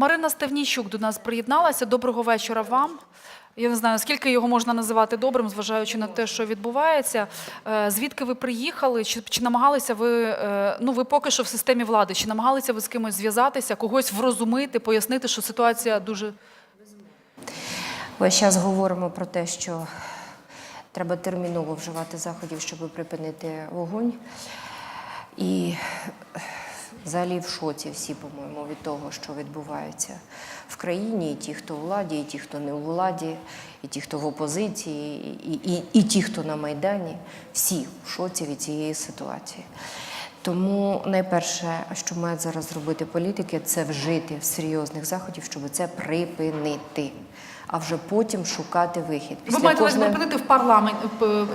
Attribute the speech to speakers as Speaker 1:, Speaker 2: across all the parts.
Speaker 1: Марина Стевнійчук до нас приєдналася. Доброго вечора вам. Я не знаю, скільки його можна називати добрим, зважаючи на те, що відбувається. Е, Звідки ви приїхали? Чи, чи намагалися ви, е, ну ви поки що в системі влади, чи намагалися ви з кимось зв'язатися, когось врозумити, пояснити, що ситуація дуже
Speaker 2: Весь час говоримо про те, що треба терміново вживати заходів, щоб припинити вогонь. І взагалі в шоці всі, по-моєму, від того, що відбувається в країні, і ті, хто у владі, і ті, хто не у владі, і ті, хто в опозиції, і, і, і ті, хто на Майдані, всі в шоці від цієї ситуації. Тому найперше, що мають зараз зробити політики, це вжити в серйозних заходів, щоб це припинити, а вже потім шукати вихід.
Speaker 1: ви маєте кожне... припинити в парламент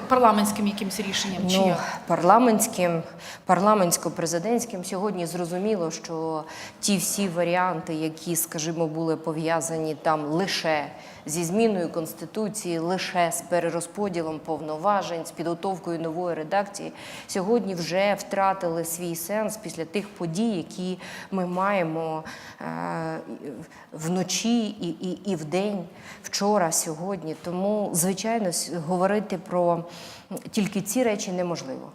Speaker 1: парламентським якимось рішенням? Чи
Speaker 2: Ну,
Speaker 1: як?
Speaker 2: парламентським, парламентсько-президентським сьогодні зрозуміло, що ті всі варіанти, які, скажімо, були пов'язані там лише зі зміною конституції, лише з перерозподілом повноважень, з підготовкою нової редакції, сьогодні вже втратили свій сенс після тих подій, які ми маємо е, вночі і, і, і вдень, вчора, сьогодні. Тому, звичайно, говорити про тільки ці речі неможливо.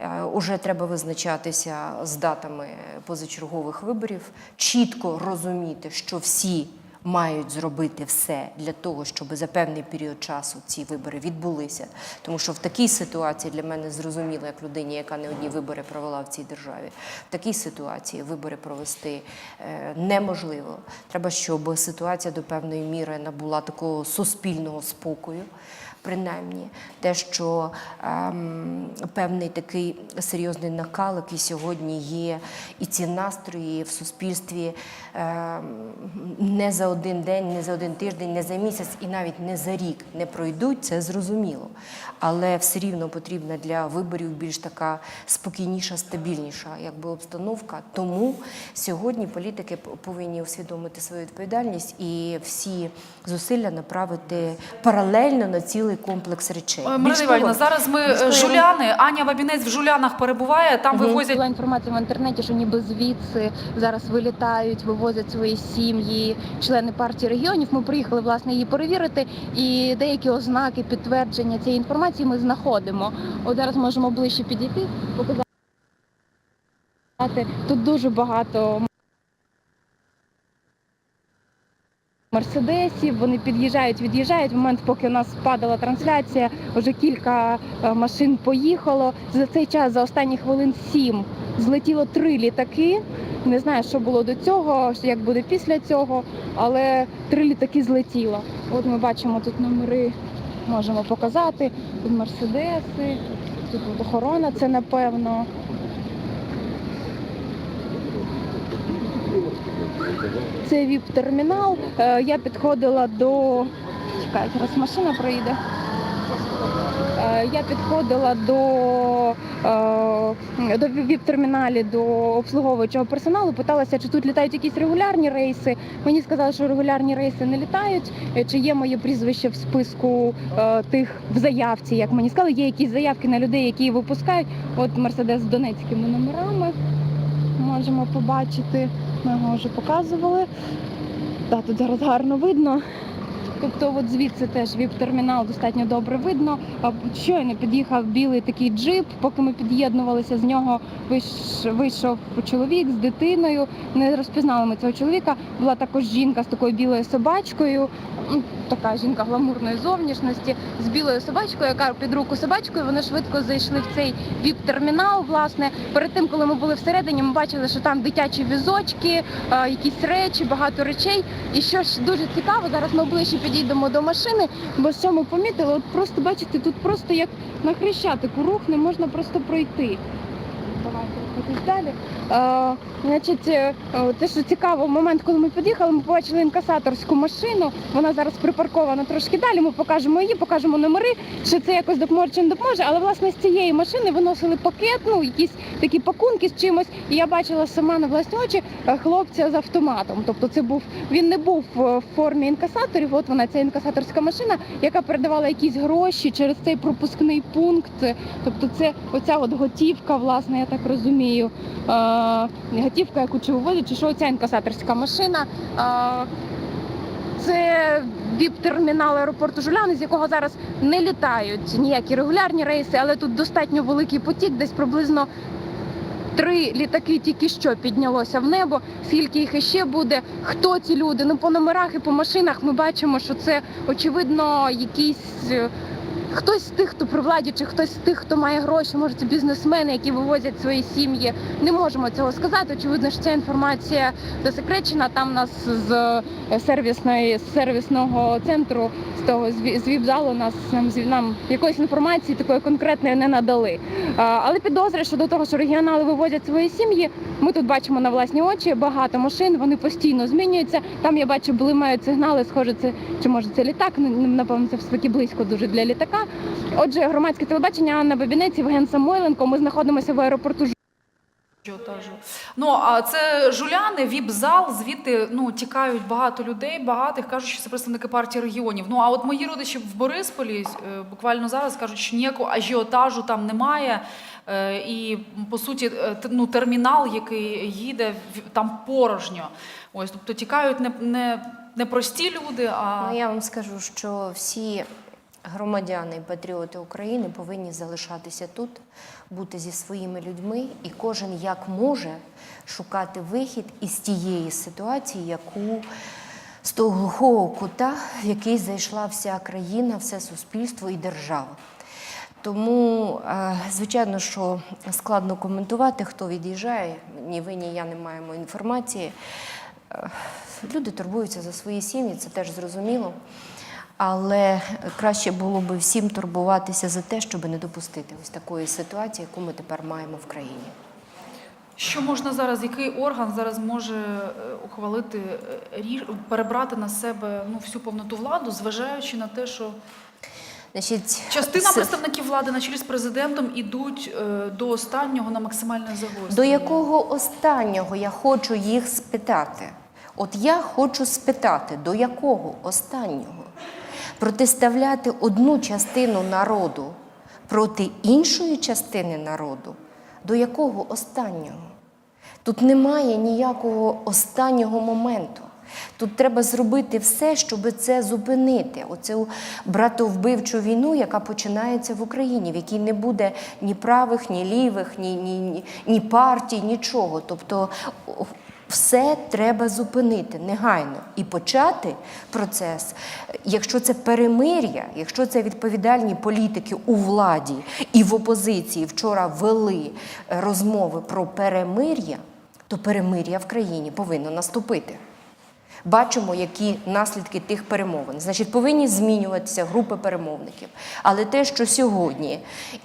Speaker 2: Е, Уже треба визначатися з датами позачергових виборів, чітко розуміти, що всі мають зробити все для того, щоб за певний період часу ці вибори відбулися. Тому що в такій ситуації для мене зрозуміло, як людині, яка не одні вибори провела в цій державі, в такій ситуації вибори провести е, неможливо. Треба, щоб ситуація до певної міри набула такого суспільного спокою принаймні те, що ем, певний такий серйозний накал, який сьогодні є, і ці настрої в суспільстві ем, не за один день, не за один тиждень, не за місяць і навіть не за рік не пройдуть, це зрозуміло. Але все рівно потрібна для виборів більш така спокійніша, стабільніша якби обстановка. Тому сьогодні політики повинні усвідомити свою відповідальність і всі зусилля направити паралельно на цілий комплекс речей.
Speaker 1: Марина зараз ми
Speaker 2: більш
Speaker 1: е,
Speaker 2: я
Speaker 1: жуляни. Аня Бабінець в жулянах перебуває. Там вивозять
Speaker 3: Була інформація в інтернеті, що ніби звідси зараз вилітають, вивозять свої сім'ї, члени партії регіонів. Ми приїхали власне її перевірити, і деякі ознаки підтвердження цієї інформації ми знаходимо. От зараз можемо ближче підійти, показати. Тут дуже багато мерседесів. Вони під'їжджають, від'їжджають. В момент, поки у нас падала трансляція, вже кілька е, машин поїхало. За цей час, за останні хвилин сім, злетіло три літаки. Не знаю, що було до цього, як буде після цього, але три літаки злетіло. От ми бачимо тут номери, можемо показати. Тут мерседеси, тут охорона, це напевно. Це ВІП-термінал. Е, Я підходила до. Чекайте, зараз машина проїде. Е, Я підходила до, е, до ВІП-терміналі, до обслуговуючого персоналу, питалася, чи тут літають якісь регулярні рейси. Мені сказали, що регулярні рейси не літають. Е, Чи є моє прізвище в списку тих в заявці, як мені сказали, є якісь заявки на людей, які випускають. От Мерседес з донецькими номерами можемо побачити. Ми його вже показували. Так, тут зараз гарно видно. Тобто, от звідси теж віп-термінал достатньо добре видно. Щойно під'їхав білий такий джип. Поки ми під'єднувалися з нього, вийшов чоловік з дитиною. Не розпізнали ми цього чоловіка. Була також жінка з такою білою собачкою. Така жінка гламурної зовнішності з білою собачкою, яка під руку собачкою. Вони швидко зайшли в цей віп-термінал. Власне, перед тим, коли ми були всередині, ми бачили, що там дитячі візочки, якісь речі, багато речей. І що ж дуже цікаво, зараз ми ближче підійдемо до машини, бо що ми помітили, от просто бачите, тут просто як на хрещатику. Рух не можна просто пройти. Давайте рухатись далі. Е, значить, е, е, те, що цікаво, в момент, коли ми під'їхали, ми побачили інкасаторську машину. Вона зараз припаркована трошки далі. Ми покажемо її, покажемо номери, що це якось допоможе чи не допоможе. Але власне з цієї машини виносили пакет, ну якісь такі пакунки з чимось. І я бачила сама на власні очі хлопця з автоматом. Тобто, це був він не був в формі інкасаторів. От вона ця інкасаторська машина, яка передавала якісь гроші через цей пропускний пункт. Тобто, це оця от готівка, власне, я так розумію. Розумію, е, готівка, яку чи виводять, чи що ця інкасаторська машина. Е, це віп-термінал аеропорту Жуляни, з якого зараз не літають ніякі регулярні рейси, але тут достатньо великий потік, десь приблизно три літаки тільки що піднялося в небо. Скільки їх іще буде? Хто ці люди? Ну по номерах і по машинах ми бачимо, що це очевидно якісь. Хтось з тих, хто при владі, чи хтось з тих, хто має гроші, може це бізнесмени, які вивозять свої сім'ї. Не можемо цього сказати. Очевидно, що ця інформація засекречена. Там нас з е, сервісної з сервісного центру з того з ві- віп-залу нас нам нам якоїсь інформації такої конкретної не надали. Але підозри щодо того, що регіонали вивозять свої сім'ї. Ми тут бачимо на власні очі багато машин. Вони постійно змінюються. Там я бачу, блимають сигнали. Схоже, це чи може це літак? Напевно, це все таки близько дуже для літака. Отже, громадське телебачення Анна Бабінець, Євген Самойленко. Ми знаходимося в аеропорту
Speaker 1: Ажіотажу. Ну а це жуляни, віп-зал, звідти ну тікають багато людей, багатих кажуть, що це представники партії регіонів. Ну а от мої родичі в Борисполі е, буквально зараз кажуть, що ніякого ажіотажу там немає. Е, І по суті, е, т- ну термінал, який їде, в- там порожньо. Ось тобто тікають не, не, не прості люди, а
Speaker 2: Ну, я вам скажу, що всі громадяни і патріоти України повинні залишатися тут, бути зі своїми людьми, і кожен як може шукати вихід із тієї ситуації, яку з того глухого кута, в який зайшла вся країна, все суспільство і держава. Тому, е, звичайно, що складно коментувати, хто від'їжджає. Ні ви, ні я не маємо інформації. Е, Люди турбуються за свої сім'ї, це теж зрозуміло. Але краще було би всім турбуватися за те, щоб не допустити ось такої ситуації, яку ми тепер маємо в країні.
Speaker 1: що можна зараз, який орган зараз може е, ухвалити е, перебрати на себе ну всю повноту владу, зважаючи на те, що
Speaker 2: Значить,
Speaker 1: Частина представників влади на чолі з президентом ідуть е, до останнього на максимальне загострення.
Speaker 2: До якого останнього я хочу їх спитати? От я хочу спитати, до якого останнього? Протиставляти одну частину народу проти іншої частини народу? До якого останнього? Тут немає ніякого останнього моменту. Тут треба зробити все, щоб це зупинити. Оцю братовбивчу війну, яка починається в Україні, в якій не буде ні правих, ні лівих, ні, ні, ні, ні партій, нічого. Тобто все треба зупинити негайно і почати процес. Якщо це перемир'я, якщо це відповідальні політики у владі і в опозиції вчора вели е, розмови про перемир'я, то перемир'я в країні повинно наступити. Бачимо, які наслідки тих перемовин. Значить, повинні змінюватися групи перемовників. Але те, що сьогодні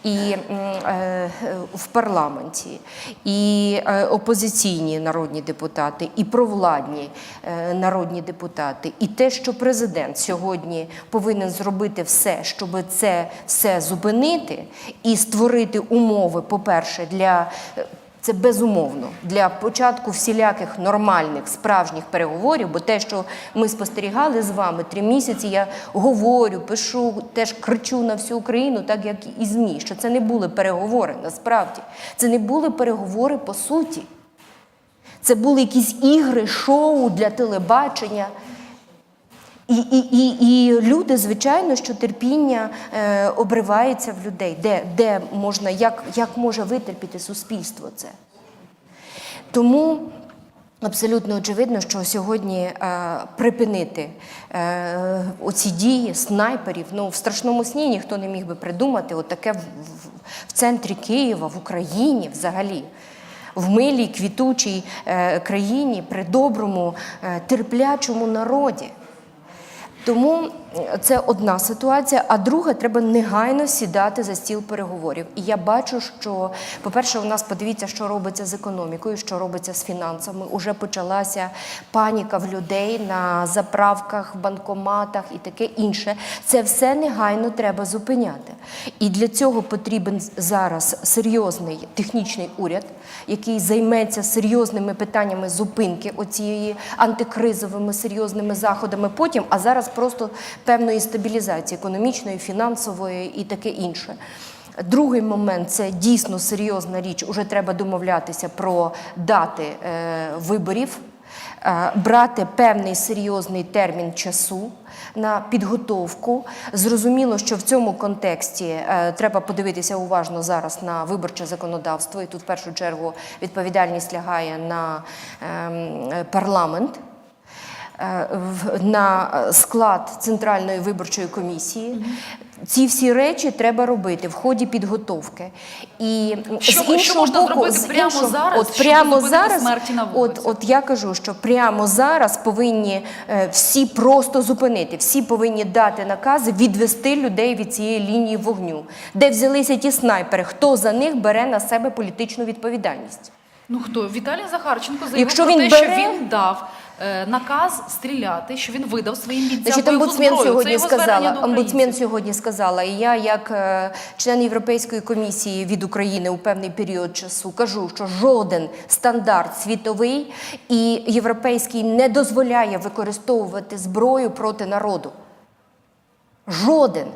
Speaker 2: і е, в парламенті, і е, опозиційні народні депутати, і провладні е, народні депутати, і те, що президент сьогодні повинен зробити все, щоб це все зупинити і створити умови, по-перше, для е, це безумовно для початку всіляких нормальних справжніх переговорів, бо те, що ми спостерігали з вами три місяці, я говорю, пишу, теж кричу на всю Україну, так як і ЗМІ, що це не були переговори насправді. Це не були переговори по суті. Це були якісь ігри, шоу для телебачення. І, і, і, і люди, звичайно, що терпіння е, обривається в людей. Де, де можна, як, як може витерпіти суспільство це? Тому абсолютно очевидно, що сьогодні е, припинити е, оці дії снайперів. Ну, в страшному сні ніхто не міг би придумати отаке в, в, в центрі Києва, в Україні взагалі. В милій, квітучій е, країні, при доброму, е, терплячому народі. Тому це одна ситуація, а друга треба негайно сідати за стіл переговорів. І я бачу, що, по-перше, у нас подивіться, що робиться з економікою, що робиться з фінансами. Уже почалася паніка в людей на заправках, банкоматах і таке інше. Це все негайно треба зупиняти. І для цього потрібен зараз серйозний технічний уряд, який займеться серйозними питаннями зупинки оцієї антикризовими серйозними заходами. Потім, а зараз просто певної стабілізації економічної, фінансової і таке інше. Другий момент це дійсно серйозна річ. Уже треба домовлятися про дати е, виборів, е, брати певний серйозний термін часу на підготовку. Зрозуміло, що в цьому контексті е, треба подивитися уважно зараз на виборче законодавство, і тут в першу чергу відповідальність лягає на ем, е, парламент. Е, На склад Центральної виборчої комісії ці всі речі треба робити в ході підготовки. І
Speaker 1: Що-
Speaker 2: з іншого
Speaker 1: що можна
Speaker 2: боку,
Speaker 1: зробити
Speaker 2: з
Speaker 1: прямо
Speaker 2: іншого-
Speaker 1: зараз,
Speaker 2: от прямо зараз,
Speaker 1: смерті на
Speaker 2: от, от я кажу, що прямо зараз повинні е, всі просто зупинити, всі повинні дати накази відвести людей від цієї лінії вогню, де взялися ті снайпери, хто за них бере на себе політичну відповідальність.
Speaker 1: Ну хто? Віталій Захарченко заявив
Speaker 2: Якщо
Speaker 1: про
Speaker 2: він
Speaker 1: те,
Speaker 2: бере-
Speaker 1: що він дав е, наказ стріляти, що він видав своїм бійцям
Speaker 2: Значить,
Speaker 1: бойову
Speaker 2: омбудсмен
Speaker 1: зброю. Це
Speaker 2: сьогодні
Speaker 1: звернення
Speaker 2: сказала.
Speaker 1: до
Speaker 2: Омбудсмен
Speaker 1: українців.
Speaker 2: сьогодні сказала, і я, як е, член Європейської комісії від України у певний період часу, кажу, що жоден стандарт світовий і європейський не дозволяє використовувати зброю проти народу. Жоден.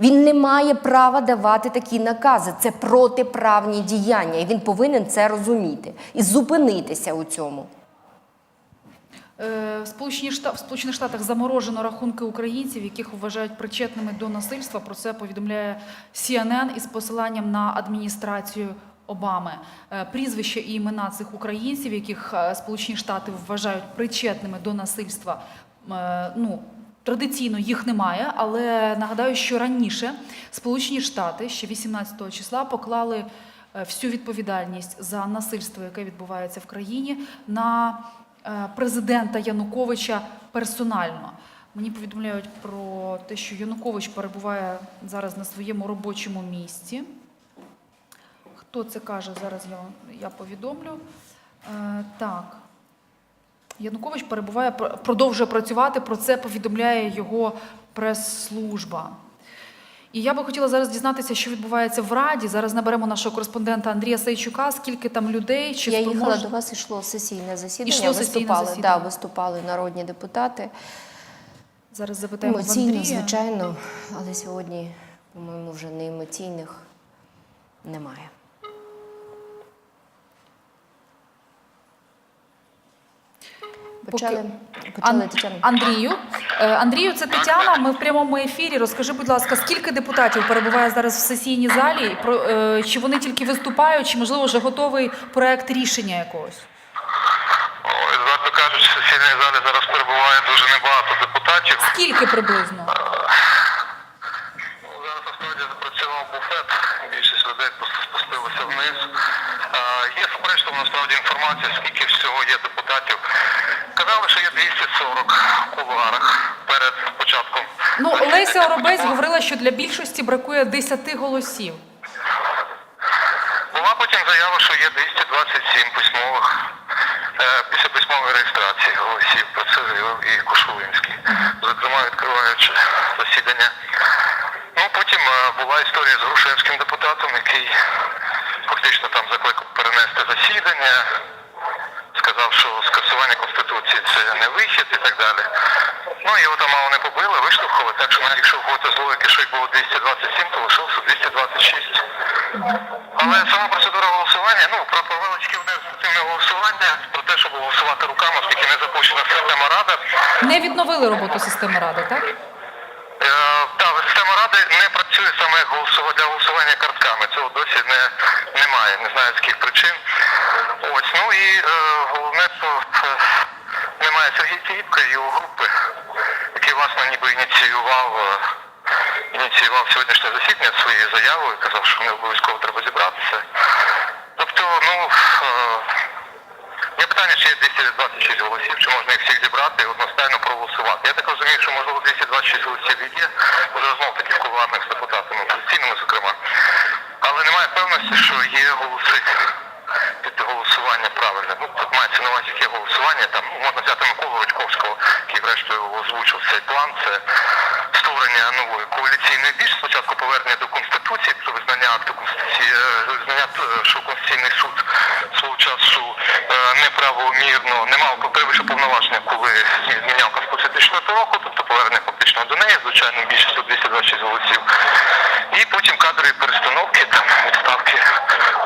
Speaker 2: Він не має права давати такі накази. Це протиправні діяння, і він повинен це розуміти і зупинитися у цьому.
Speaker 1: Е, В Сполучених Штатах заморожено рахунки українців, яких вважають причетними до насильства. Про це повідомляє CNN із посиланням на адміністрацію Обами. Е, Прізвища і імена цих українців, яких е, Сполучені Штати вважають причетними до насильства. Ну, Традиційно їх немає, але нагадаю, що раніше Сполучені Штати ще 18 числа поклали е, всю відповідальність за насильство, яке відбувається в країні, на е, президента Януковича персонально. Мені повідомляють про те, що Янукович перебуває зараз на своєму робочому місці. Хто це каже, зараз я, я повідомлю. Е, так. Янукович перебуває, продовжує працювати, про це повідомляє його прес-служба. І я би хотіла зараз дізнатися, що відбувається в Раді. Зараз наберемо нашого кореспондента Андрія Сайчука, скільки там людей, чи
Speaker 2: Я їхала
Speaker 1: спроможні-
Speaker 2: до вас, йшло сесійне засідання.
Speaker 1: Ішло сесійне
Speaker 2: виступали,
Speaker 1: засідання.
Speaker 2: Да, виступали народні депутати.
Speaker 1: Зараз запитаємо
Speaker 2: Емоційно,
Speaker 1: Андрія.
Speaker 2: звичайно, але сьогодні, по-моєму, вже не емоційних немає. Почали, почали
Speaker 1: Ан-
Speaker 2: Тетяна.
Speaker 1: Андрію. Е, Андрію, це Тетяна. Ми в прямому ефірі. Розкажи, будь ласка, скільки депутатів перебуває зараз в сесійній залі? Про е, чи вони тільки виступають, чи можливо вже готовий проект рішення якогось?
Speaker 4: Відверто кажучи, в сесійній залі зараз перебуває дуже небагато депутатів.
Speaker 1: Скільки приблизно?
Speaker 4: Ну, Зараз насправді запрацював буфет, більшість людей спустилися вниз. Е, Є суперечна насправді інформація, скільки всього є депутатів. Казали, що є 240 в кулуарах перед початком.
Speaker 1: Ну, Леся Оробець говорила, що для більшості бракує 10 голосів.
Speaker 4: Була потім заява, що є 227 письмових е, після письмової реєстрації голосів. Про це заявив і Кошулинський, зокрема відкриваючи засідання. Ну потім е, була історія з Грушевським депутатом, який фактично там закликав перенести засідання, сказав, що скасування конституції це не вихід і так далі. Ну його там мало не побили, виштовхали, так що навіть якщо входити з логіки, що їх було 227, то лишилося 226. Але сама процедура голосування, ну про невеличке адміністративне голосування, про те, щоб голосувати руками, оскільки не запущена система рада.
Speaker 1: Не відновили роботу системи ради, так?
Speaker 4: Е, та система ради не працює саме для голосування картками. Цього досі не немає. Не знаю з яких причин. Ось ну і е, головне, е, немає Сергія Тігіпка і його групи, який власне ніби ініціював. е, Ініціював сьогоднішнє засідання своєю заявою, казав, що не обов'язково треба зібратися. Тобто, ну е, Є питання, чи є 226 голосів, чи можна їх всіх зібрати і одностайно проголосувати. Я так розумію, що можливо 226 голосів є, вже знов таки в кулуарних депутатами, опозиційними, зокрема. Але немає певності, що є голоси під голосування голосування правильне. Ну, тут мається на увазі голосування. Там можна взяти Миколу Рудьковського, який врештою озвучив цей план. Це створення нової коаліційної більш спочатку повернення до конституції, про визнання акту конституції, е, визнання, е, що конституційний суд свого часу е, неправомірно не мав перевищив повноваження, коли зміняв конституцію 2004 року, тобто повернення фактично до неї, звичайно, більшістю 226 голосів. І потім кадрові перестановки, там відставки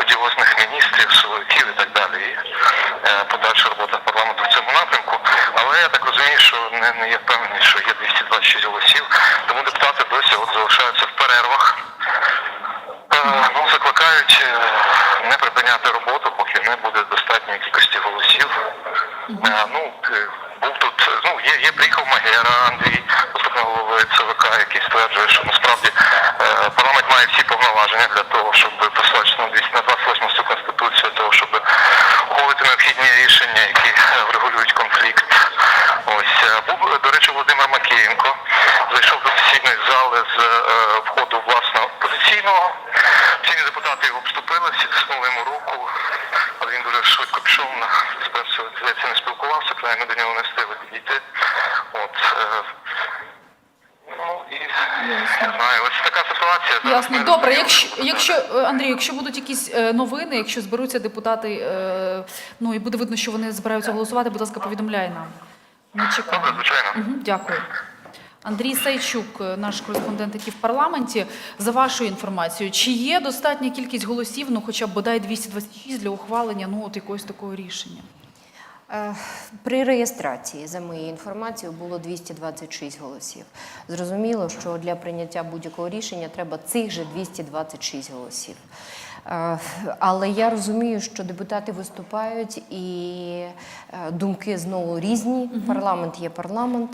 Speaker 4: одіозних міністрів, силовиків і так далі. І е, подальша робота парламенту в цьому напрямку. Але я так розумію, що не, не є впевнений, що є 226 голосів, тому депутати досі от залишаються в перервах. Е, ну, закликають е, не припиняти роботу, поки не буде достатньої кількості голосів. Е, ну, е, був тут, е, ну, є, є приїхав Магера Андрій, заступник голови ЦВК, який стверджує, що насправді е, парламент має всі повноваження для того, щоб посвячено 200 на 28 цю конституцію, для того, щоб ухвалити необхідні рішення, які е, врегулюють конфлікт. Ось е, був, е, до речі, Володимир Макієнко зайшов до сесійної зали з е, входу власного позиційного. Всі депутати його обступили, всі тиснули йому руку, але він дуже швидко пішов на еспресо, здається, не спілкувався, принаймні до нього не встигли підійти. От, е, ну і не знаю, ось така ситуація. Зараз
Speaker 1: Ясно.
Speaker 4: ми
Speaker 1: Добре,
Speaker 4: розуміємо,
Speaker 1: якщо,
Speaker 4: що-
Speaker 1: якщо е, Андрій, якщо будуть якісь е, новини, якщо зберуться депутати, е, ну і буде видно, що вони збираються голосувати, будь ласка, повідомляй нам. Ми чекаємо. Мгм, Дякую. Андрій Сайчук, наш кореспондент, який в парламенті. За вашою інформацією, чи є достатня кількість голосів, ну хоча б бодай 226 для ухвалення ну от якогось такого рішення?
Speaker 2: Е, При реєстрації, за моєю інформацією, було 226 голосів. Зрозуміло, що для прийняття будь-якого рішення треба цих же 226 голосів. Е, Але я розумію, що депутати виступають і е, думки знову різні. Парламент є парламент,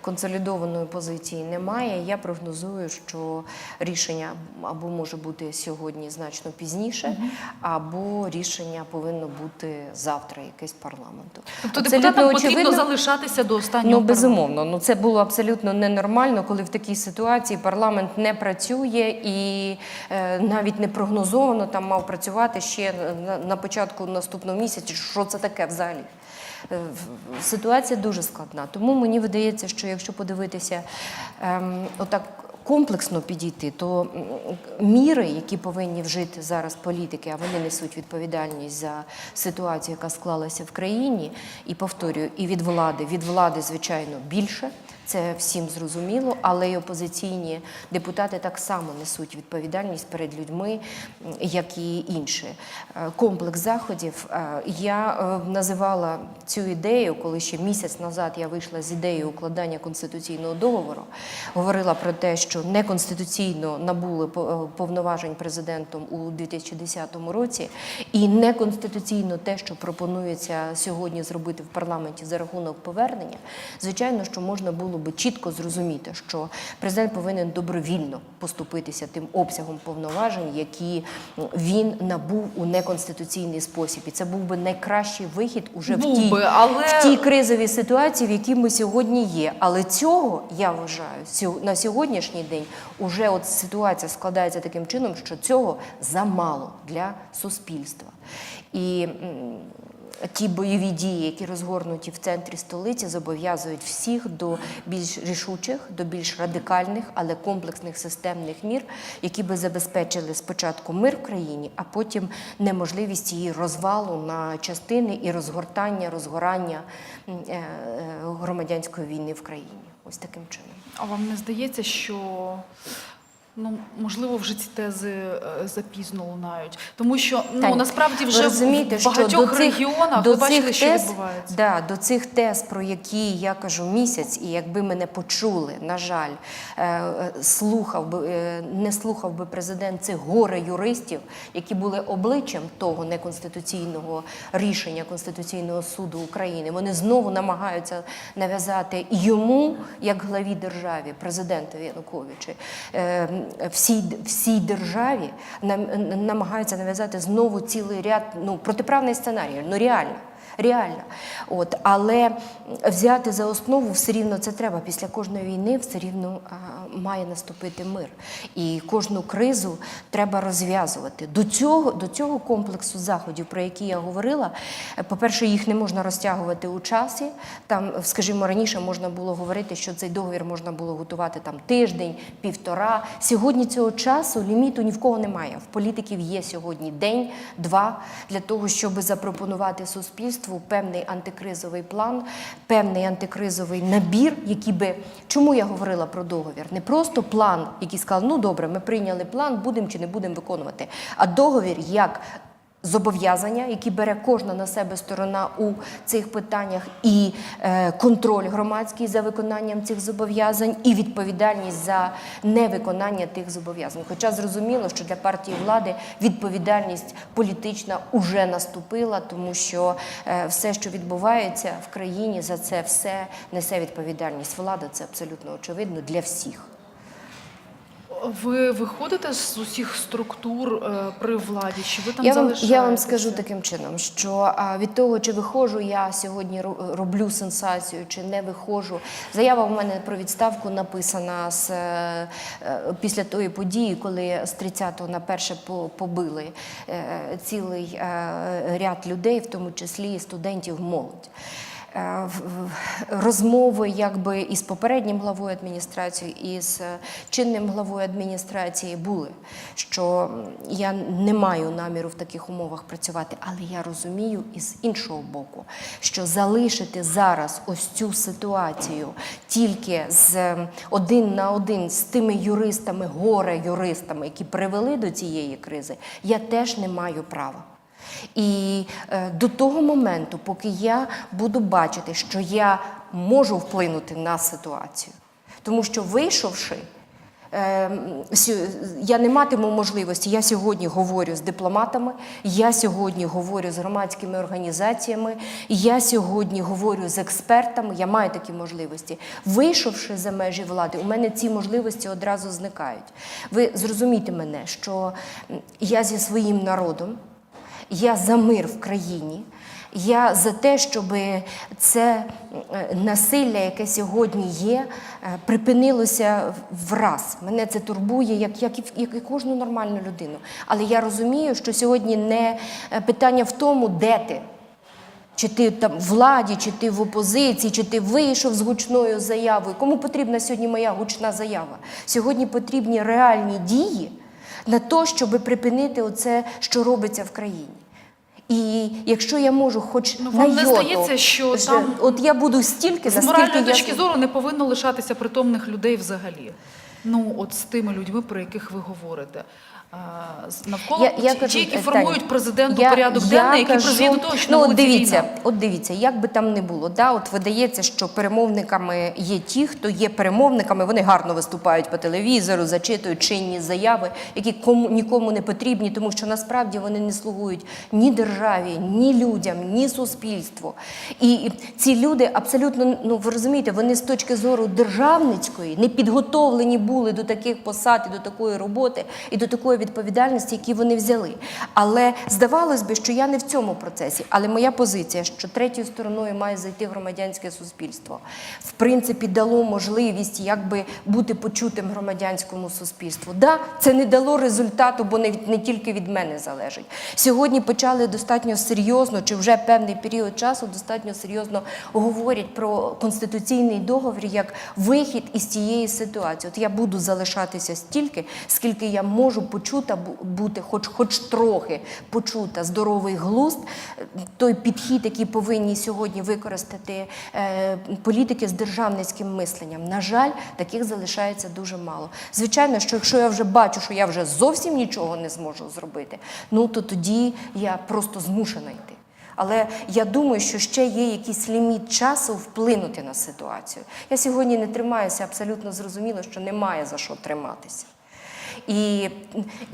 Speaker 2: консолідованої позиції немає. Я прогнозую, що рішення або може бути сьогодні значно пізніше, або рішення повинно бути завтра, якесь парламенту.
Speaker 1: Тобто депутатам потрібно
Speaker 2: очевидно-
Speaker 1: залишатися до останнього.
Speaker 2: Ну, безумовно, ну це було абсолютно ненормально, коли в такій ситуації парламент не працює і е, навіть не прогнозовано там мав працювати ще на, початку наступного місяця. Що це таке взагалі? Е, Ситуація дуже складна. Тому мені видається, що якщо подивитися ем, отак комплексно підійти, то міри, які повинні вжити зараз політики, а вони несуть відповідальність за ситуацію, яка склалася в країні, і повторюю, і від влади, від влади, звичайно, більше. Це всім зрозуміло, але й опозиційні депутати так само несуть відповідальність перед людьми, як і інші. Е, Комплекс заходів. е, Я е, називала цю ідею, коли ще місяць назад я вийшла з ідеєю укладання конституційного договору. Говорила про те, що неконституційно набули по- повноважень президентом у 2010 році, і неконституційно те, що пропонується сьогодні зробити в парламенті за рахунок повернення. Звичайно, що можна було би чітко зрозуміти, що президент повинен добровільно поступитися тим обсягом повноважень, які він набув у неконституційний спосіб. І це був би найкращий вихід уже в тій,
Speaker 1: би, але-
Speaker 2: в тій кризовій ситуації, в якій ми сьогодні є. Але цього я вважаю на сьогоднішній день уже от ситуація складається таким чином, що цього замало для суспільства. І ті бойові дії, які розгорнуті в центрі столиці, зобов'язують всіх до більш рішучих, до більш радикальних, але комплексних системних мір, які би забезпечили спочатку мир в країні, а потім неможливість її розвалу на частини і розгортання, розгорання е, е, громадянської війни в країні. Ось таким чином.
Speaker 1: А вам не здається, що ну можливо вже ці тези е, запізно лунають? Тому що ну
Speaker 2: Тань,
Speaker 1: насправді вже
Speaker 2: розумієте,
Speaker 1: в
Speaker 2: що
Speaker 1: багатьох
Speaker 2: до цих,
Speaker 1: регіонах
Speaker 2: до
Speaker 1: ви бачили,
Speaker 2: цих
Speaker 1: що
Speaker 2: тез,
Speaker 1: відбувається.
Speaker 2: Да, до цих тез, про які я кажу місяць, і якби мене почули, на жаль, е, е, слухав би, не слухав би президент цих горе юристів, які були обличчям того неконституційного рішення Конституційного суду України. Вони знову намагаються нав'язати йому, як главі держави, президентові Януковичу, всій, всій державі нам, намагаються нав'язати знову цілий ряд ну, протиправний сценарій. Ну реально. Реально, от але взяти за основу все рівно це треба. Після кожної війни все рівно а, має наступити мир, і кожну кризу треба розв'язувати. До цього до цього комплексу заходів, про які я говорила, е, по-перше, їх не можна розтягувати у часі. Там, скажімо, раніше можна було говорити, що цей договір можна було готувати там тиждень, півтора. Сьогодні цього часу ліміту ні в кого немає. В політиків є сьогодні день, два для того, щоб запропонувати суспільству певний антикризовий план, певний антикризовий набір, який би чому я говорила про договір? Не просто план, який сказав, ну добре, ми прийняли план, будемо чи не будемо виконувати, а договір як зобов'язання, які бере кожна на себе сторона у цих питаннях, і е, контроль громадський за виконанням цих зобов'язань, і відповідальність за невиконання тих зобов'язань. Хоча зрозуміло, що для партії влади відповідальність політична уже наступила, тому що е, все, що відбувається в країні, за це все несе відповідальність влада. Це абсолютно очевидно для всіх.
Speaker 1: Ви виходите з усіх структур е, при владі? Чи ви там
Speaker 2: Я вам, я вам скажу таким чином, що від того, чи виходжу я сьогодні роблю сенсацію, чи не виходжу. Заява в мене про відставку написана з, е, е, після тої події, коли з 30-го на перше побили цілий ряд людей, в тому числі студентів молодь. Е, розмови якби із попереднім главою адміністрації, і з е, чинним главою адміністрації були, що я не маю наміру в таких умовах працювати, але я розумію і з іншого боку, що залишити зараз ось цю ситуацію тільки з один на один з тими юристами, горе-юристами, які привели до цієї кризи, я теж не маю права. І е, до того моменту, поки я буду бачити, що я можу вплинути на ситуацію, тому що вийшовши, е, я не матиму можливості. Я сьогодні говорю з дипломатами, я сьогодні говорю з громадськими організаціями, я сьогодні говорю з експертами. Я маю такі можливості. Вийшовши за межі влади, у мене ці можливості одразу зникають. Ви зрозумійте мене, що я зі своїм народом. Я за мир в країні. Я за те, щоб це е, насилля, яке сьогодні є, е, припинилося враз. Мене це турбує, як, як, як і кожну нормальну людину. Але я розумію, що сьогодні не е, питання в тому, де ти. Чи ти там в владі, чи ти в опозиції, чи ти вийшов з гучною заявою. Кому потрібна сьогодні моя гучна заява? Сьогодні потрібні реальні дії на те, щоб припинити оце, що робиться в країні. І якщо я можу, хоч
Speaker 1: Ну,
Speaker 2: на
Speaker 1: вам не здається, що
Speaker 2: ж-
Speaker 1: там
Speaker 2: от я буду стільки,
Speaker 1: З моральної точки
Speaker 2: я
Speaker 1: точки зору не повинно лишатися притомних людей взагалі. Ну, от з тими людьми, про яких ви говорите. Навколо
Speaker 2: Я- я
Speaker 1: ті,
Speaker 2: кажу,
Speaker 1: ті, які
Speaker 2: е,
Speaker 1: формують президенту
Speaker 2: я-
Speaker 1: порядок
Speaker 2: я
Speaker 1: денний,
Speaker 2: кажу-
Speaker 1: призвів до того, що
Speaker 2: ну, от дивіться,
Speaker 1: війна.
Speaker 2: от дивіться, як би там не було, да, от видається, що перемовниками є ті, хто є перемовниками, вони гарно виступають по телевізору, зачитують чинні заяви, які кому нікому не потрібні, тому що насправді вони не слугують ні державі, ні людям, ні суспільству. І і ці люди абсолютно, ну ви розумієте, вони з точки зору державницької не підготовлені були до таких посад і до такої роботи і до такої відповідальності, які вони взяли. Але здавалось би, що я не в цьому процесі. Але моя позиція, що третьою стороною має зайти громадянське суспільство, в принципі, дало можливість якби бути почутим громадянському суспільству. Да, це не дало результату, бо не, не тільки від мене залежить. Сьогодні почали достатньо серйозно, чи вже певний період часу достатньо серйозно говорять про конституційний договір як вихід із цієї ситуації. От я буду залишатися стільки, скільки я можу почута бути, хоч хоч трохи почута здоровий глузд, той підхід, який повинні сьогодні використати е, політики з державницьким мисленням. На жаль, таких залишається дуже мало. Звичайно, що якщо я вже бачу, що я вже зовсім нічого не зможу зробити, ну то тоді я просто змушена йти. Але я думаю, що ще є якийсь ліміт часу вплинути на ситуацію. Я сьогодні не тримаюся, абсолютно зрозуміло, що немає за що триматися. І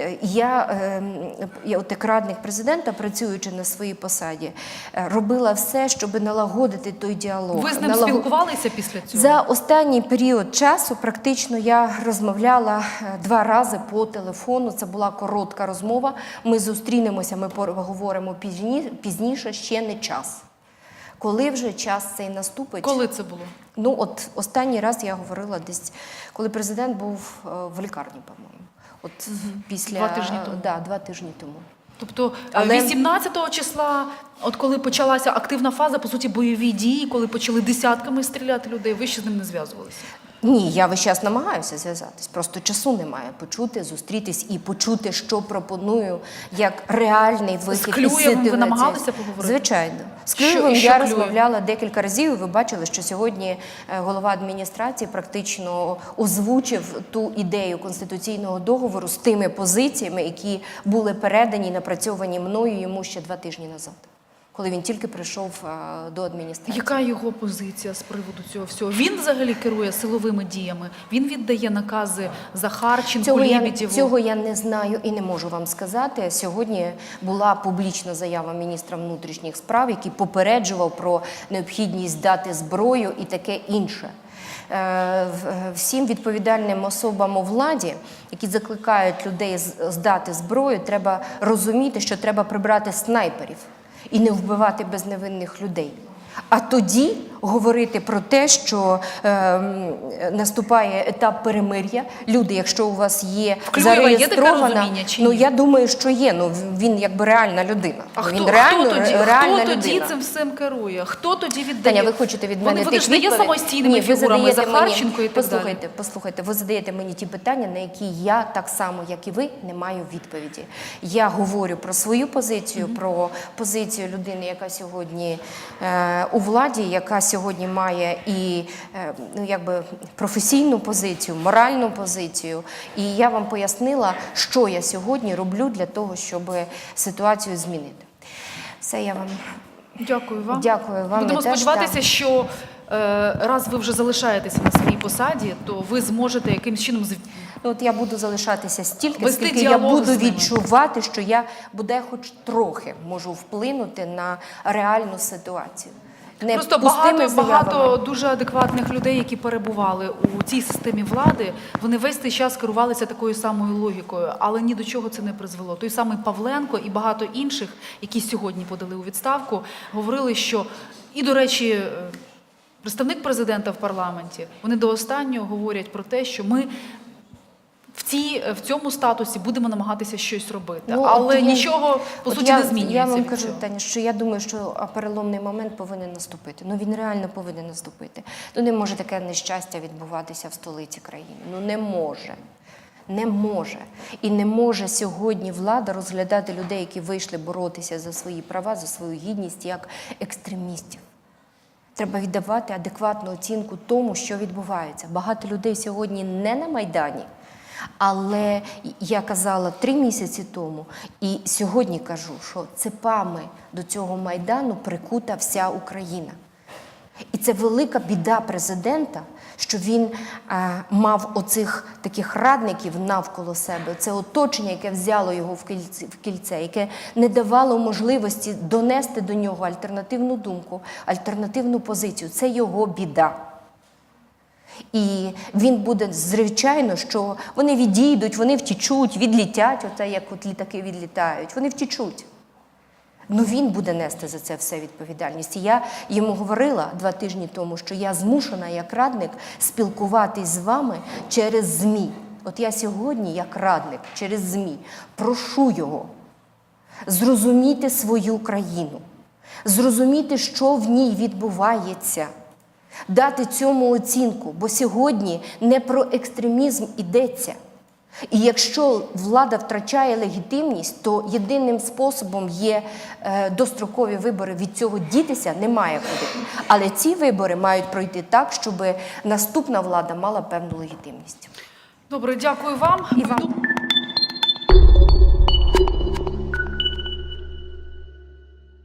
Speaker 2: е, я, е, я от як радник президента, працюючи на своїй посаді, е, робила все, щоб налагодити той діалог.
Speaker 1: Ви з ним
Speaker 2: Налагод-
Speaker 1: спілкувалися після цього?
Speaker 2: за останній період часу практично я розмовляла е, два рази по телефону. Це була коротка розмова. Ми зустрінемося, ми поговоримо пізні- пізніше, ще не час. Коли вже час цей наступить?
Speaker 1: Коли це було?
Speaker 2: Ну, от останній раз я говорила десь, коли президент був в лікарні, по-моєму. От після
Speaker 1: Два тижні тому.
Speaker 2: Да, два тижні тому.
Speaker 1: Тобто
Speaker 2: Але-
Speaker 1: 18 числа, от коли почалася активна фаза, по суті, бойові дії, коли почали десятками стріляти людей, ви ще з ним не зв'язувалися?
Speaker 2: Ні, я весь час намагаюся зв'язатись. Просто часу немає почути, зустрітись і почути, що пропоную як реальний вихід із
Speaker 1: Клюєвим ви намагалися поговорити?
Speaker 2: Звичайно. З Києвом
Speaker 1: що
Speaker 2: я
Speaker 1: що
Speaker 2: розмовляла декілька разів. і Ви бачили, що сьогодні е, голова адміністрації практично озвучив ту ідею конституційного договору з тими позиціями, які були передані і напрацьовані мною йому ще два тижні назад, коли він тільки прийшов е, до адміністрації.
Speaker 1: Яка його позиція з приводу цього всього? Він взагалі керує силовими діями. Він віддає накази Захарченку,
Speaker 2: Цього я, цього я не знаю і не можу вам сказати. Сьогодні була публічна заява міністра внутрішніх справ, який попереджував про необхідність дати зброю і таке інше. Е, Всім відповідальним особам у владі, які закликають людей здати зброю, треба розуміти, що треба прибрати снайперів і не вбивати безневинних людей. А тоді говорити про те, що е, наступає етап перемир'я. Люди, якщо у вас є зареєстрована, ну я думаю, що є. Ну він якби реальна людина.
Speaker 1: А
Speaker 2: він
Speaker 1: хто,
Speaker 2: реально
Speaker 1: хто тоді,
Speaker 2: реальна
Speaker 1: хто тоді
Speaker 2: людина.
Speaker 1: цим всім керує? Хто тоді віддає?
Speaker 2: Таня, ви хочете від мене
Speaker 1: вони, вони ж не є самостійними
Speaker 2: Ні,
Speaker 1: фігурами Захарченко і так
Speaker 2: послухайте,
Speaker 1: далі.
Speaker 2: Послухайте, ви задаєте мені ті питання, на які я так само, як і ви, не маю відповіді. Я говорю про свою позицію, про позицію людини, яка сьогодні е, у владі, яка сьогодні має і е, ну, якби професійну позицію, моральну позицію. І я вам пояснила, що я сьогодні роблю для того, щоб ситуацію змінити. Все, я вам
Speaker 1: Дякую вам.
Speaker 2: Дякую вам.
Speaker 1: Будемо
Speaker 2: теж,
Speaker 1: сподіватися,
Speaker 2: так.
Speaker 1: що е, раз ви вже залишаєтеся на своїй посаді, то ви зможете якимось чином
Speaker 2: Ну, от я буду залишатися стільки,
Speaker 1: Вести
Speaker 2: скільки я буду відчувати, що я буде хоч трохи можу вплинути на реальну ситуацію. Не
Speaker 1: Просто багато, багато дуже адекватних людей, які перебували у цій системі влади, вони весь цей час керувалися такою самою логікою, але ні до чого це не призвело. Той самий Павленко і багато інших, які сьогодні подали у відставку, говорили, що і, до речі, е, представник президента в парламенті, вони до останнього говорять про те, що ми. Цій, в цьому статусі будемо намагатися щось робити,
Speaker 2: Ну,
Speaker 1: але
Speaker 2: я-
Speaker 1: нічого по суті
Speaker 2: я,
Speaker 1: не змінюється.
Speaker 2: Я вам кажу. Таня, що я думаю, що переломний момент повинен наступити. Ну він реально повинен наступити. Ну не може таке нещастя відбуватися в столиці країни. Ну не може. Не може. І не може сьогодні влада розглядати людей, які вийшли боротися за свої права, за свою гідність, як екстремістів. Треба віддавати адекватну оцінку тому, що відбувається. Багато людей сьогодні не на Майдані, але я казала три місяці тому, і сьогодні кажу, що цепами до цього майдану прикута вся Україна. І це велика біда президента, що він е, мав оцих таких радників навколо себе. Це оточення, яке взяло його в кільце, в кільце, яке не давало можливості донести до нього альтернативну думку, альтернативну позицію. Це його біда. І він буде, звичайно, що вони відійдуть, вони втічуть, відлітять, оце як от літаки відлітають, вони втічуть. Ну він буде нести за це все відповідальність. І я йому говорила два тижні тому, що я змушена як радник спілкуватись з вами через ЗМІ. От я сьогодні, як радник, через ЗМІ, прошу його зрозуміти свою країну, зрозуміти, що в ній відбувається, дати цьому оцінку, бо сьогодні не про екстремізм йдеться. І якщо влада втрачає легітимність, то єдиним способом є е, дострокові вибори. Від цього дітися немає куди. Але ці вибори мають пройти так, щоб наступна влада мала певну легітимність.
Speaker 1: Добре, дякую вам.
Speaker 2: І вам.